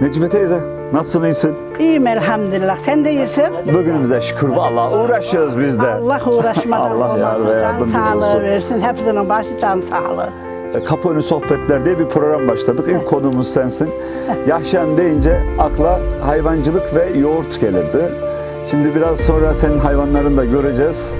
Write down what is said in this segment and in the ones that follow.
Necmi teyze nasılsın iyisin? İyiyim elhamdülillah. Sen de iyisin. Bugünümüze şükür vallahi uğraşıyoruz biz de. Allah uğraşmadan Allah yar olmasın. ve Can sağlığı olsun. versin. Hepsinin başı can sağlığı. E, Kapı önü sohbetler diye bir program başladık. İlk konumuz sensin. Yaşayan deyince akla hayvancılık ve yoğurt gelirdi. Şimdi biraz sonra senin hayvanlarını da göreceğiz.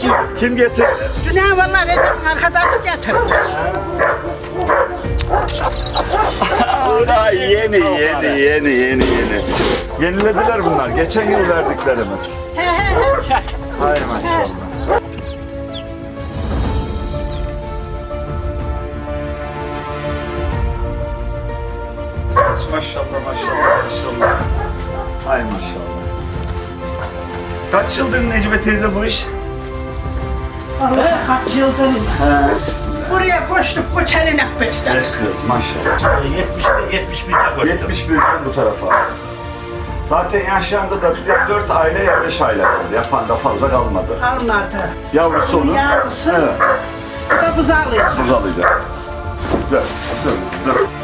Civciv. Kim getirdi? Dünya vallahi Recep'in arkadaşı getirdi. Daha yeni yeni yeni yeni yeni. Yenilediler bunlar. Geçen yıl verdiklerimiz. He he he. Hay maşallah. Maşallah maşallah maşallah. Hay maşallah. Kaç yıldır Necmi teyze bu iş? Vallahi kaç yıldır buraya koştuk koçelinek besledik. Besliyoruz maşallah. 70'de 71'de koştum. 71'den bu tarafa. Zaten yaşlandı da 4 aile ya 5 aile kaldı. Yapan da fazla kalmadı. Almadı. Yavrusu onun. Yavrusu. Evet. Bu da buzu alıyor. Buz alacak. Dur, dur, dur.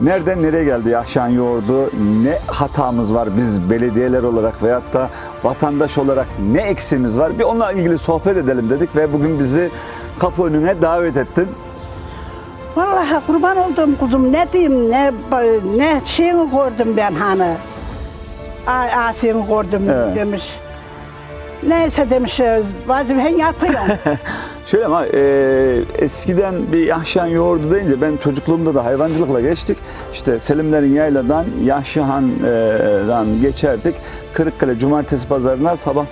Nereden nereye geldi Yaşan Yoğurdu? Ne hatamız var biz belediyeler olarak veyahut da vatandaş olarak ne eksiğimiz var? Bir onunla ilgili sohbet edelim dedik ve bugün bizi kapı önüne davet ettin. Vallahi kurban olduğum kuzum ne diyeyim ne ne şeyini gördüm ben hani. Ay Asiye'ni gördüm Evet. demiş. Neyse demiş vazifen yapıyorum. Şöyle ama e, eskiden bir Yahşihan yoğurdu deyince ben çocukluğumda da hayvancılıkla geçtik. İşte Selimlerin yayladan Yahşihan'dan geçerdik. Kırıkkale cumartesi pazarına sabah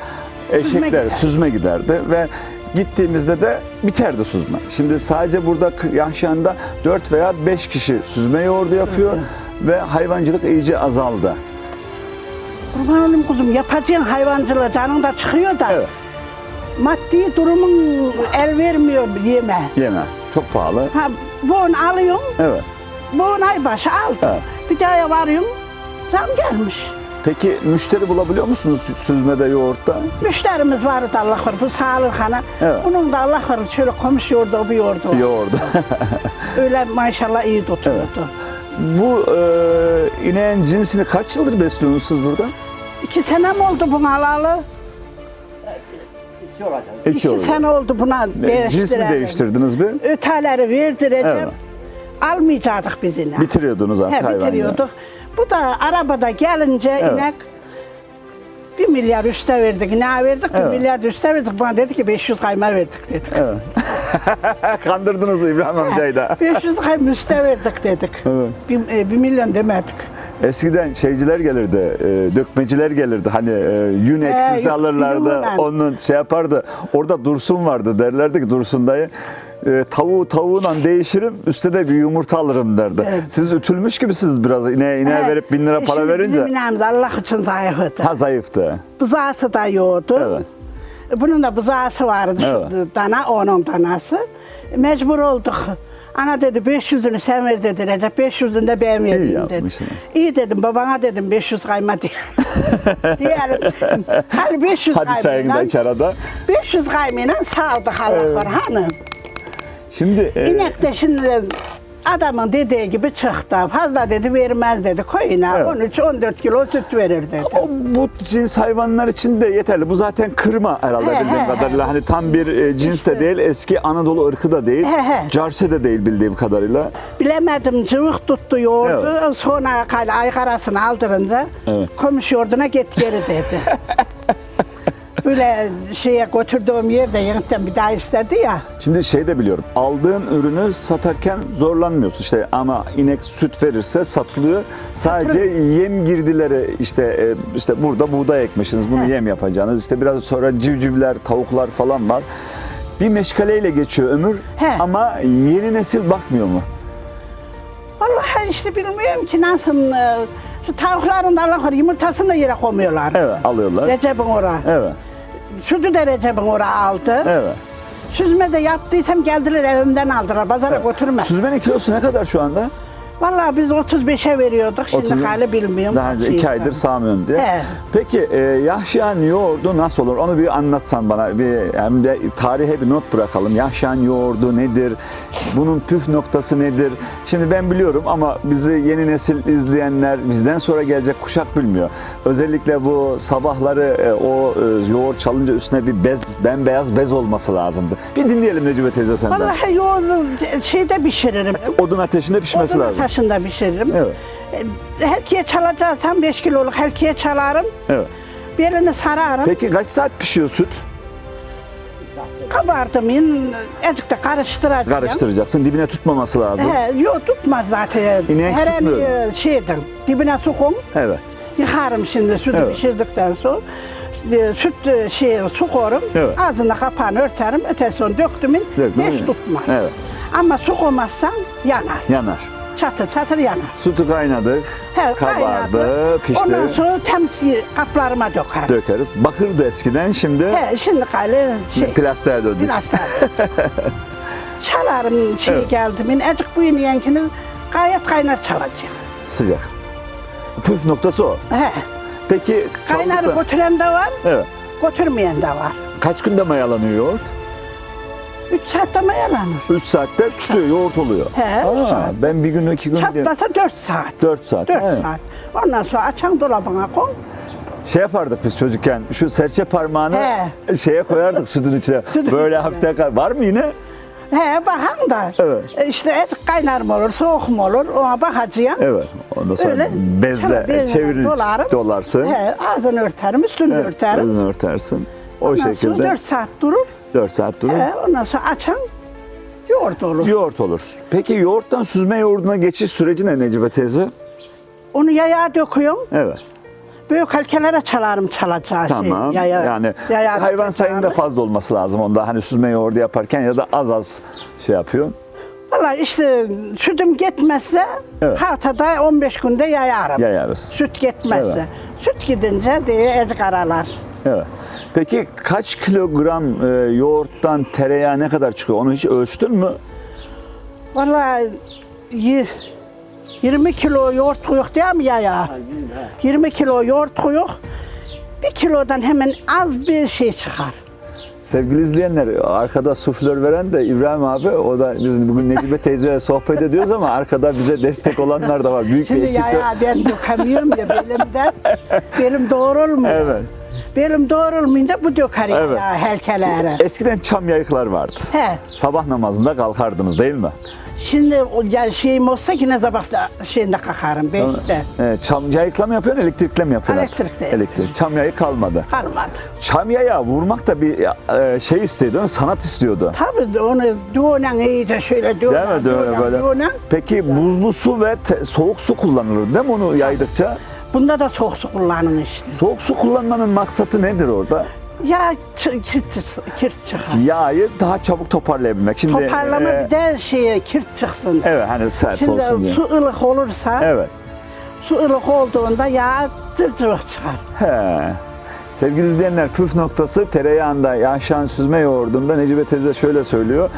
eşekler gider. süzme giderdi ve gittiğimizde de biterdi süzme. Şimdi sadece burada Yahşihan'da 4 veya 5 kişi süzme yoğurdu yapıyor ve hayvancılık iyice azaldı. kurban olayım kuzum yapacağın hayvancılığı canın da çıkıyor da. Evet. Maddi durumun el vermiyor yeme. Yeme. Çok pahalı. Ha, bunu alıyorum, Evet. bunu ay başı aldım. Evet. Bir daha varıyorum, zam gelmiş. Peki müşteri bulabiliyor musunuz süzmede yoğurtta? Müşterimiz vardı Allah var, bu sağlık hana. Evet. Bunun da Allah var, şöyle komşu yoğurdu, o bir yoğurdu. Yoğurdu. Öyle maşallah iyi tutuyordu. Bu e, ineğin cinsini kaç yıldır besliyorsunuz siz burada? İki sene mi oldu bunu alalı? İki, İki oldu. sene oldu buna E, Cins mi değiştirelim. değiştirdiniz bir? Öteleri verdireceğim. Evet. Almayacaktık biz yine. Bitiriyordunuz artık He, hayvanı. bitiriyorduk. Bu da arabada gelince Evet. inek bir milyar üste verdik. Ne verdik? Evet. Bir milyar üste verdik. Bana dedi ki 500 kayma verdik dedik. Evet. Kandırdınız İbrahim amcayı da. 500 kayma üste verdik dedik. Evet. Bir, e, bir milyon demedik. Eskiden şeyciler gelirdi, e, dökmeciler gelirdi. Hani e, yün eksisi alırlardı, onun şey yapardı. Orada Dursun vardı derlerdi ki Dursun dayı. E, tavuğu tavuğuyla değişirim, üstte de bir yumurta alırım derdi. Evet. Siz ütülmüş gibisiniz biraz ineğe, ineğe He. verip bin lira E para şimdi verince. Bizim ineğimiz Allah için zayıftı. Ha zayıftı. Bızağısı da yoğdu. Evet. Bunun da bızağısı vardı. Evet. Dana, onun danası. Mecbur olduk. Ana dedi 500'ünü sen ver dedi Recep. 500'ünü de ben İyi vereyim dedi. yapmışsınız. İyi dedim babana dedim 500 kayma diye. Diyelim. Hani 500 Hadi çayını da kaymayla. iç arada. 500 kaymayla sağdık Allah var hanım. Şimdi e, İnek de şimdi adamın dediği gibi çıktı. Fazla dedi vermez dedi. Koyuna Evet. 13-14 kilo süt verir dedi. O, bu cins hayvanlar için de yeterli. Bu zaten kırma herhalde He, bildiğim he, kadarıyla. Hani tam bir e, cins de değil, eski Anadolu ırkı da değil. He, he. Carse de değil bildiğim kadarıyla. Bilemedim cıvık tuttu yoğurdu. Sonra kal aygarasını aldırınca Evet. komşu yoğurduna git geri dedi. Böyle şeye götürdüğüm yerde yeniden bir daha istedi ya. Şimdi şey de biliyorum. Aldığın ürünü satarken zorlanmıyorsun. İşte ama inek süt verirse satılıyor. Sadece yem girdileri işte e, işte burada buğday ekmişsiniz. Bunu He. yem yapacaksınız. İşte biraz sonra civcivler, tavuklar falan var. Bir meşgaleyle geçiyor ömür He. ama yeni nesil bakmıyor mu? işte bilmiyorum ki nasıl e, şu tavukların da Allah'ın yumurtasını da yere koymuyorlar. Evet alıyorlar. Recep'in ora. Evet. Sütü de Recep'in ora aldı. Evet. Süzme de yaptıysam geldiler evimden aldılar. Pazara götürme. Süzmenin kilosu ne kadar şu anda? Vallahi biz 35'e veriyorduk. Şimdi 30 hali bilmiyorum. Daha önce iki aydır sağmıyorum diye. He. Peki e, Yahşihan yoğurdu nasıl olur? Onu bir anlatsan bana. Bir, hem de tarihe bir not bırakalım. Yahşihan yoğurdu nedir? Bunun püf noktası nedir? Şimdi ben biliyorum ama bizi yeni nesil izleyenler, bizden sonra gelecek kuşak bilmiyor. Özellikle bu sabahları e, o e, yoğurt çalınca üstüne bir bez, bembeyaz bez olması lazımdı. Bir dinleyelim Necibe teyze senden. Vallahi yoğurdu şeyde pişiririm. Odun ateşinde pişmesi Odun lazım. Taşında pişiririm. Evet. E, Helkiye çalacaksam 5 kiloluk helkiye çalarım. Evet. Belini sararım. Peki kaç saat pişiyor süt? Kabardım in, azıcık da karıştıracağım. Karıştıracaksın. Dibine tutmaması lazım. He, yok tutmaz zaten. İnek Her tutmuyor. e, şeydim, dibine koy. Evet. Yıkarım şimdi sütü Evet. pişirdikten sonra. E, Süt şey, su koyarım. Evet. Ağzını kapağını örterim. Ötesi sonra döktümün mü? tutmaz. Evet. Ama su koymazsan yanar. Yanar. Çatır çatır yanar. Sütü kaynadık. He, kabardı, kaynadı. pişti. Ondan sonra temiz kaplarıma dökerim. Dökeriz. Bakırdı eskiden şimdi He, şimdi kaylı şey. plastiğe döndük. Biraz Çalarım şey Evet. geldi min. Azıcık bu yenkini gayet kaynar çalacak. Sıcak. Püf noktası o. He. Peki Kaynar çaldıkta- götüren de var, Evet. götürmeyen de var. Kaç günde mayalanıyor yoğurt? 3 saatte mayalanır. 3 saatte tutuyor, yoğurt oluyor. He, üç Aa, saat. ben bir gün iki gün diye. Çatlasa 4 saat. 4 saat. 4 Evet. saat. Ondan sonra açan dolabına koy. Şey yapardık biz çocukken. Şu serçe parmağını şeye koyardık sütün içine. Sütün Böyle içine. hafiften kay- Var mı yine? He bakan da. Evet. E, İşte et kaynar mı olur, soğuk mu olur ona bakacağım. Evet. Ondan sonra Öyle bezle şöyle bezle çevirir dolarım. dolarsın. He, ağzını örterim, üstünü Evet, örterim. Önünü örtersin. O Ondan sonra şekilde 4 saat durur. 4 saat durur. He, ondan sonra açan yoğurt olur. Yoğurt olur. Peki yoğurttan süzme yoğurduna geçiş süreci ne Necibe teyze? Onu yaya döküyorum. Evet. Büyük halkelere çalarım çalacağı Tamam. şey. Yaya, yani yaya hayvan sayının da fazla olması lazım onda. Hani süzme yoğurdu yaparken ya da az az şey yapıyor. Valla işte sütüm gitmezse Evet. haftada 15 günde yayarım. Yayarız. Süt gitmezse. Evet. Süt gidince diye ezik aralar. Evet. Peki kaç kilogram e, yoğurttan tereyağı ne kadar çıkıyor? Onu hiç ölçtün mü? Valla y- 20 kilo yoğurt koyuk değil mi yaya? 20 kilo yoğurt koyuk. Bir kilodan hemen az bir şey çıkar. Sevgili izleyenler, arkada suflör veren de İbrahim abi. O da biz bugün Necibe teyzeyle sohbet ediyoruz ama arkada bize destek olanlar da var. Büyük bir Şimdi ekip de- yaya ben dökemiyorum ya belimden. Belim doğrulmuyor. Evet. Belim doğrulmayınca bu döker Evet. ya helkelere. Eskiden çam yayıklar vardı. He. Sabah namazında kalkardınız değil mi? Şimdi o ya şeyim olsa yine sabah şeyinde kalkarım beşte. Evet, çam yayıkla mı yapıyorsun, elektrikle mi yapıyorsun? Elektrikle. Elektrik. Çam yayı kalmadı. Kalmadı. Çam yayağı vurmak da bir e, şey istiyordu, sanat istiyordu. Tabii onu düğünen iyice şöyle düğünen, düğünen, böyle. düğünen. Peki buzlu su ve te- soğuk su kullanılır değil mi onu yaydıkça? Bunda da soğuk su kullanın işte. Soğuk su kullanmanın maksatı nedir orada? Ya kirt, kirt çıkar. Yağı daha çabuk toparlayabilmek. Şimdi Toparlama e, bir de şeye kirt çıksın. Evet hani sert Şimdi olsun diye. su ılık olursa, Evet. su ılık olduğunda yağ cırcırık çıkar. He. Sevgili izleyenler püf noktası tereyağında yaşayan süzme yoğurdunda Necibe teyze şöyle söylüyor.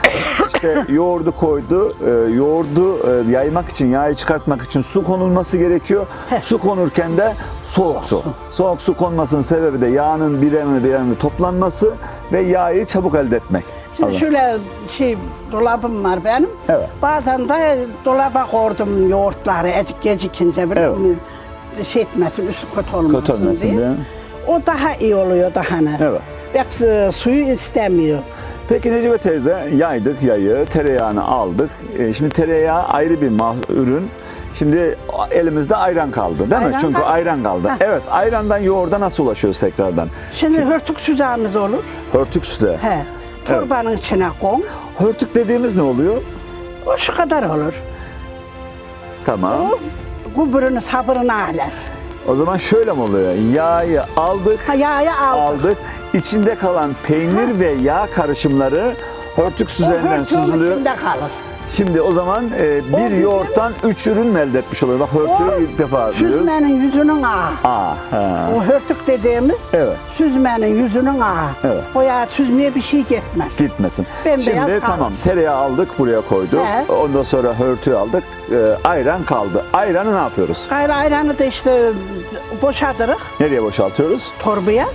İşte yoğurdu koydu. E, yoğurdu e, yaymak için, yağı çıkartmak için su konulması gerekiyor. Su konurken de soğuk su. Soğuk su konmasının sebebi de yağının bir yanı bir yanı toplanması ve yağı çabuk elde etmek. Şimdi Allah. şöyle şey dolabım var benim. Evet. Bazen de dolaba koydum yoğurtları ecik gecikince biliyor Evet. Şey etmesin, üstü kötü olmasın, Kötü olmasın diye. O daha iyi oluyor daha hani. Evet. Yoksa suyu istemiyor. Peki Necibe teyze yaydık yayı, tereyağını aldık. E, şimdi tereyağı ayrı bir mah- ürün. Şimdi elimizde ayran kaldı değil mi? Ayran Çünkü kaldı. ayran kaldı. Heh. Evet ayrandan yoğurda nasıl ulaşıyoruz tekrardan? Şimdi hörtük süzağımız olur. Hörtük süte. He. Torbanın içine koy. Hörtük dediğimiz ne oluyor? O şu kadar olur. Tamam. O kuburunu sabırını aler. O zaman şöyle mi oluyor? Yağı aldık, Ha, yağı aldık. aldık. İçinde kalan peynir ve yağ karışımları hörtük O süzerinden süzülüyor. içinde kalır. Şimdi o zaman e, bir bizim- yoğurttan üç ürün mü elde etmiş oluyor? Bak hörtüyü ilk defa duyuyoruz. Süzmenin yüzünün ağı. Aa, ha. O hörtük dediğimiz Evet. süzmenin yüzünün ağı. Evet. O yağ süzmeye bir şey gitmez. Gitmesin. Bembeyaz Şimdi kaldı. tamam tereyağı aldık buraya koyduk. He. Ondan sonra hörtüyü aldık. E, ayran kaldı. Ayranı ne yapıyoruz? Gayrı ayranı da işte boşadırık Nereye boşaltıyoruz? torbaya.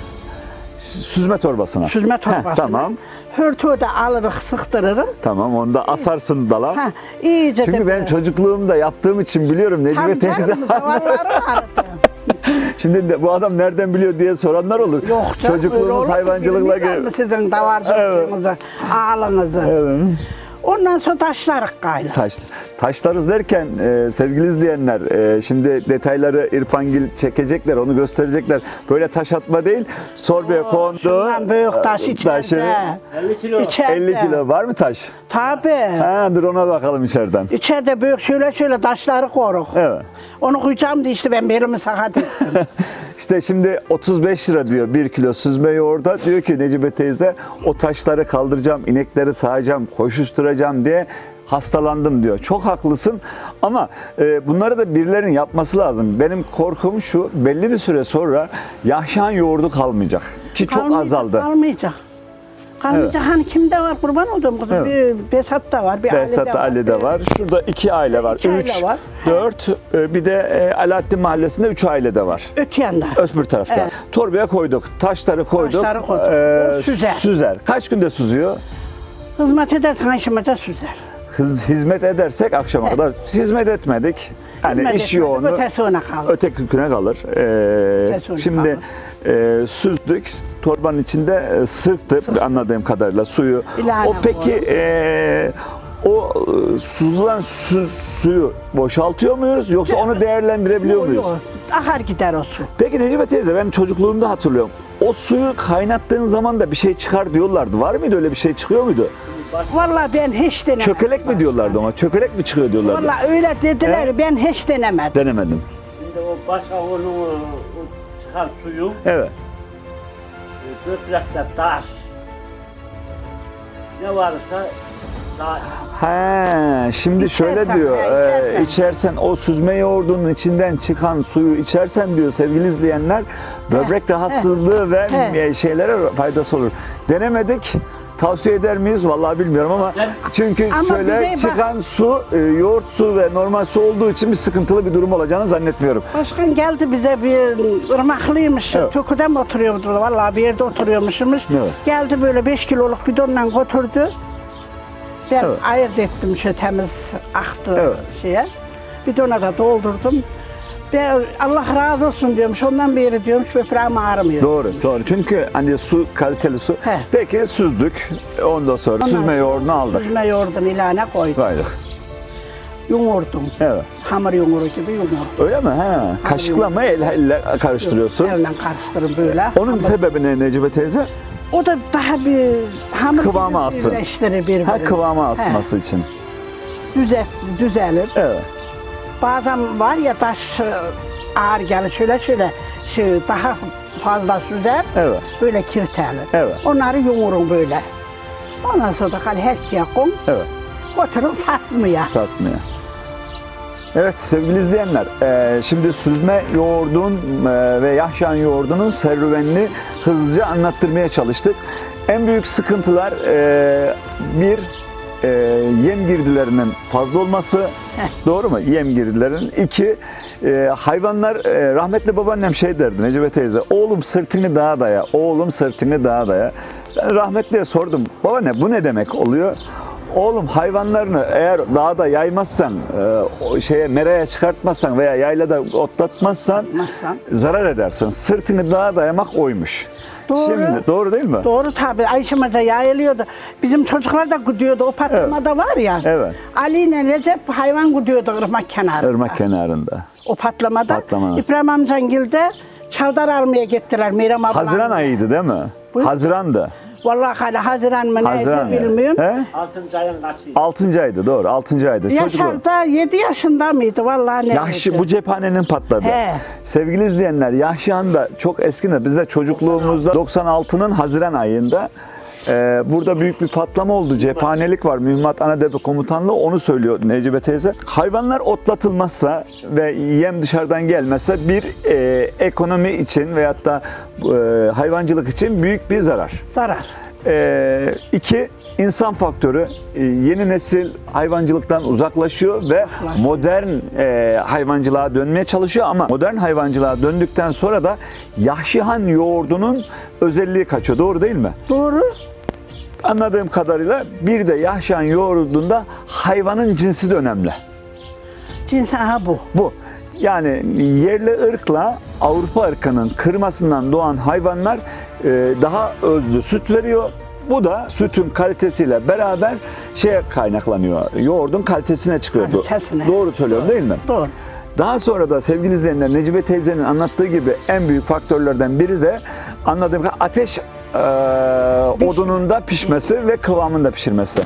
Süzme torbasına. Süzme Heh, torbasına. tamam. Hörtüğü de alırık sıktırırım. Tamam onu da asarsın dala. Ha, iyice Çünkü de ben çocukluğumda yaptığım için biliyorum Necmi Tabii teyze. canım, davarları vardı. Şimdi de bu adam nereden biliyor diye soranlar olur. Yok canım, öyle olur Çocukluğumuz mu? hayvancılıkla Bilmiyor gel. mu sizin davarcılığınızı, ağalınızı. Evet. Ondan sonra taşlarık gayrı. Taş, taşlarız derken e, sevgili izleyenler e, şimdi detayları İrfangil çekecekler onu gösterecekler. Böyle taş atma değil sorbaya kondu. Şundan büyük taş içeride. taşı 50 kilo. İçeride. 50 kilo var mı taş? Tabii. Ha, dur ona bakalım içeriden. İçeride büyük şöyle şöyle taşları koruk. Evet. Onu koyacağım da işte ben belimi sakat ettim. İşte şimdi 35 lira diyor bir kilo süzme yoğurda. Diyor ki Necibe teyze o taşları kaldıracağım, inekleri sağacağım, koşuşturacağım diye hastalandım diyor. Çok haklısın ama e, bunları da birilerinin yapması lazım. Benim korkum şu belli bir süre sonra yahşan yoğurdu kalmayacak. Ki çok Kalmayacak, azaldı. Kalmayacak. Kalmayacak. Hani kimde var kurban olduğum kızım? Evet. Bir Besat'ta var, bir Behzat Ali'de var. Var. Şurada iki aile var. İki aile Üç, var. dört, e, bir de e, Alaaddin Mahallesi'nde üç aile de var. Öte yanda. Öbür tarafta. Evet. Torbaya koyduk. Taşları koyduk. Taşları koyduk. Ee, süzer. süzer. Kaç günde süzüyor? Hizmet edersen aşamada süzer. Hız, hizmet edersek akşama Evet. kadar hizmet etmedik. Hani Hizmet iş kalır. öteki güne kalır. Ee, şimdi e, süzdük. Torbanın içinde e, sırktı anladığım kadarıyla suyu. İlave o peki e, o e, suzulan su- suyu boşaltıyor muyuz yoksa onu değerlendirebiliyor Yok, muyuz? yok. Akar gider o su. Peki Necibe teyze ben çocukluğumda hatırlıyorum. O suyu kaynattığın zaman da bir şey çıkar diyorlardı. Var mıydı öyle bir şey çıkıyor muydu? Vallahi ben hiç denemedim. Çökelek mi diyorlardı ona? Çökelek mi çıkıyor diyorlardı? Vallahi öyle dediler, He? ben hiç denemedim. Denemedim. Şimdi o başka onun o, o çıkan suyu Evet. e, böbrekte taş. Ne varsa taş. He, şimdi şöyle İçersen, diyor. he, e, içersen. içersen o süzme yoğurdunun içinden çıkan suyu içersen diyor sevgili izleyenler böbrek rahatsızlığı ve he. e, şeylere faydası olur. Denemedik. Tavsiye eder miyiz? Vallahi bilmiyorum ama çünkü Ama şöyle bir de bak- çıkan su e, yoğurt su ve normal su olduğu için bir sıkıntılı bir durum olacağını zannetmiyorum. Başkan geldi bize bir ırmaklıymış. Evet. Töküde mi oturuyordu? Vallahi bir yerde oturuyormuşmuş. Evet. Geldi böyle 5 kiloluk bidonla götürdü. Ben Evet. ayırt ettim şu temiz aktı Evet. şeye. Bidona da doldurdum. Ben, Allah razı olsun diyormuş. Ondan beri diyormuş böbreğim ağrımıyor. Doğru, doğru. Çünkü hani su kaliteli su. He. Peki süzdük. Ondan sonra Ondan süzme sonra yoğurdunu aldık. Süzme yoğurdun ilana koydum. Koyduk. Yoğurdum. Evet. Hamur yoğuru gibi yoğurdum. Öyle mi? He. Kaşıkla mı el, elle karıştırıyorsun? Elle karıştırın böyle. Onun Hamur- sebebi ne Necibe teyze? O da daha bir hamur Kıvamı gibi alsın. birleştirir birbirini. Ha kıvamı asması için. He, düzel, düzelir. Evet. Bazen var ya taş e, ağır gelir şöyle şöyle şu daha fazla süzer. Evet. Böyle kirtelir. Evet. Onları yoğurun böyle. Ondan sonra da hani her şeye koyun. Evet. Götürün satmaya. Satmıyor. Evet sevgili izleyenler, eee, şimdi süzme yoğurdun eee, ve yahşan yoğurdunun serüvenini hızlıca anlattırmaya çalıştık. En büyük sıkıntılar bir eee, yem girdilerinin fazla olması, doğru mu? Yem girdilerin. İki, eee, hayvanlar, eee, rahmetli babaannem şey derdi Necibe teyze, oğlum sırtını dağa daya, oğlum sırtını dağa daya. Ben rahmetliye sordum, babaanne bu ne demek oluyor? Oğlum hayvanlarını eğer dağda yaymazsan, e, o şeye meraya çıkartmazsan veya yaylada otlatmazsan Otlatmazsan. zarar edersin. Sırtını dağa dayamak oymuş. Doğru. Şimdi doğru değil mi? Doğru tabii. Ayşemaca yayılıyordu. Bizim çocuklar da gidiyordu. O patlamada var ya. Evet. Ali ile Recep hayvan gidiyordu ırmak kenarında. Irmak kenarında. O patlamada. Patlamada. İbrahim amcan çavdar almaya gittiler Meryem abla. Haziran ayıydı değil mi? Buyur. Haziran'dı. Vallahi hala Haziran mı Haziran neyse yani. bilmiyorum. He? Altıncı ayın kaçı? 6. aydı doğru 6. aydı. Çocuklar. Yaşar da 7 yaşında mıydı vallahi ne? Yahşi bu cephanenin patladı. He. Sevgili izleyenler Yahşi Han da çok eski de biz de çocukluğumuzda 96'nın Haziran ayında Ee, burada büyük bir patlama oldu. Cephanelik var. Mühimmat Anadepo Komutanlığı onu söylüyor Necibe teyze. Hayvanlar otlatılmazsa ve yem dışarıdan gelmezse bir e, ekonomi için veyahut da e, hayvancılık için büyük bir zarar. Zarar. Ee, iki, insan faktörü. Ee, yeni nesil hayvancılıktan uzaklaşıyor ve modern e, hayvancılığa dönmeye çalışıyor ama modern hayvancılığa döndükten sonra da Yahşihan yoğurdunun özelliği kaçıyor. Doğru değil mi? Doğru. Anladığım kadarıyla bir de Yahşihan yoğurdunda hayvanın cinsi de önemli. Cins aha bu. Bu. Yani yerli ırkla Avrupa ırkının kırmasından doğan hayvanlar e, daha özlü süt veriyor. Bu da sütün kalitesiyle beraber şeye kaynaklanıyor. Yoğurdun kalitesine çıkıyor. Kalitesine. Doğru söylüyorum değil mi? Doğru. Daha sonra da sevgili izleyenler Necibe teyzenin anlattığı gibi en büyük faktörlerden biri de anladığım kadarıyla ateş e, odununda pişmesi ve kıvamında pişirmesi.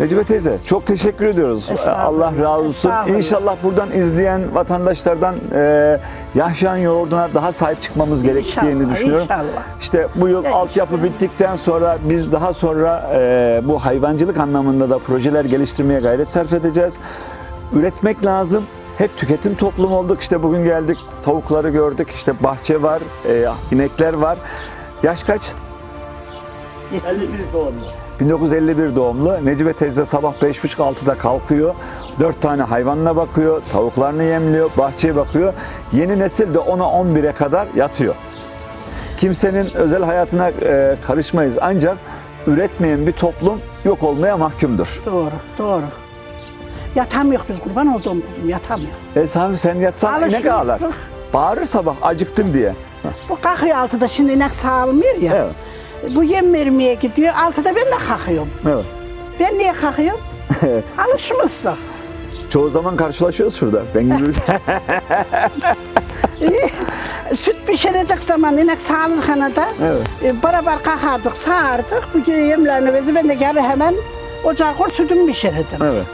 Necibe teyze çok teşekkür ediyoruz. Estağfurullah, Allah razı olsun. İnşallah buradan izleyen vatandaşlardan e, Yahşan yoğurduna daha sahip çıkmamız gerektiğini düşünüyorum. inşallah. İşte bu yıl Ya altyapı bittikten sonra biz daha sonra e, bu hayvancılık anlamında da projeler geliştirmeye gayret sarf edeceğiz. Üretmek lazım. Hep tüketim toplumu olduk. İşte bugün geldik tavukları gördük. İşte bahçe var, e, inekler var. Yaş kaç? 51 doğumlu. 1951 doğumlu. Necibe teyze sabah 5.30-6'da kalkıyor. 4 tane hayvanına bakıyor, tavuklarını yemliyor, bahçeye bakıyor. Yeni nesil de 10'a 11'e kadar yatıyor. Kimsenin özel hayatına e, karışmayız ancak üretmeyen bir toplum yok olmaya mahkumdur. Doğru. Doğru. Yatamıyor biz kurban olduğum kuzum yatamıyor. E Sami sen yatsan inek Alışmıştık. ağlar. Bağırır sabah acıktım diye. Bu kalkıyor altıda şimdi inek sağılmıyor ya. Evet. Bu yem vermeye gidiyor. Altıda ben de kalkıyorum. Evet. Ben niye kalkıyorum? Alışmıştık. Çoğu zaman karşılaşıyoruz şurada. Ben İyi. Süt pişirecek zaman inek sağlık da Evet. e, beraber kalkardık, sağardık. Bu yemlerini verdi. Ben de geri hemen ocağa koy sütümü pişirirdim. Evet.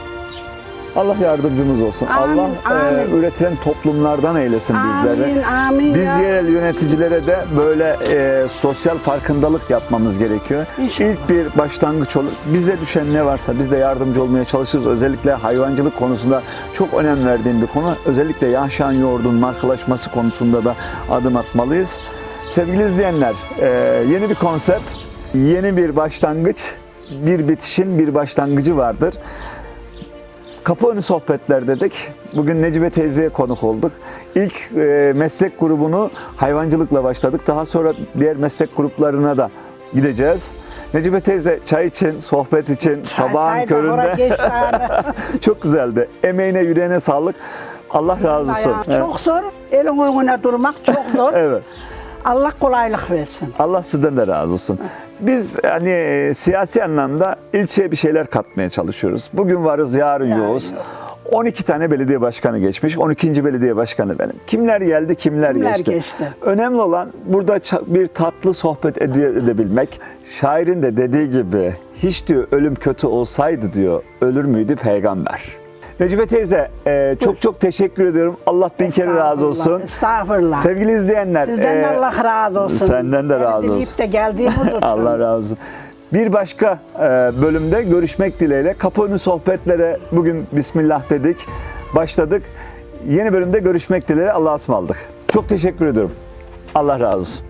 Allah yardımcımız olsun. Amin, Allah e, amin. üretilen toplumlardan eylesin bizleri. Amin, amin Biz ya. yerel yöneticilere de böyle e, sosyal farkındalık yapmamız gerekiyor. İnşallah. İlk bir başlangıç olur. Bize düşen ne varsa biz de yardımcı olmaya çalışırız. Özellikle hayvancılık konusunda çok önem verdiğim bir konu. Özellikle Yahşan yoğurdun markalaşması konusunda da adım atmalıyız. Sevgili izleyenler, e, yeni bir konsept, yeni bir başlangıç, bir bitişin bir başlangıcı vardır. Kapı önü sohbetler dedik. Bugün Necibe teyzeye konuk olduk. İlk e, meslek grubunu hayvancılıkla başladık. Daha sonra diğer meslek gruplarına da gideceğiz. Necibe teyze çay için, sohbet için, sabahın köründe çok güzeldi. Emeğine, yüreğine sağlık. Allah razı olsun. Çok zor. Elin önüne durmak çok zor. Evet. Allah kolaylık versin. Allah sizden de razı olsun. Biz hani siyasi anlamda ilçeye bir şeyler katmaya çalışıyoruz. Bugün varız, yarın Yarın yoğuz. yok. 12 tane belediye başkanı geçmiş. 12. belediye başkanı benim. Kimler geldi, kimler, Kimler geçti. geçti. Önemli olan burada bir tatlı sohbet ede- edebilmek. Şairin de dediği gibi hiç diyor ölüm kötü olsaydı diyor ölür müydü peygamber. Necibe teyze e, çok çok teşekkür ediyorum. Allah bin kere razı olsun. Estağfurullah. Sevgili izleyenler. Sizden de e, Allah razı olsun. Senden de Beni razı dinleyip olsun. de geldiğiniz için. Allah razı olsun. Bir başka e, bölümde görüşmek dileğiyle. Kapı önü sohbetlere bugün Bismillah dedik. Başladık. Yeni bölümde görüşmek dileğiyle. Allah'a ısmarladık. Çok teşekkür ediyorum. Allah razı olsun.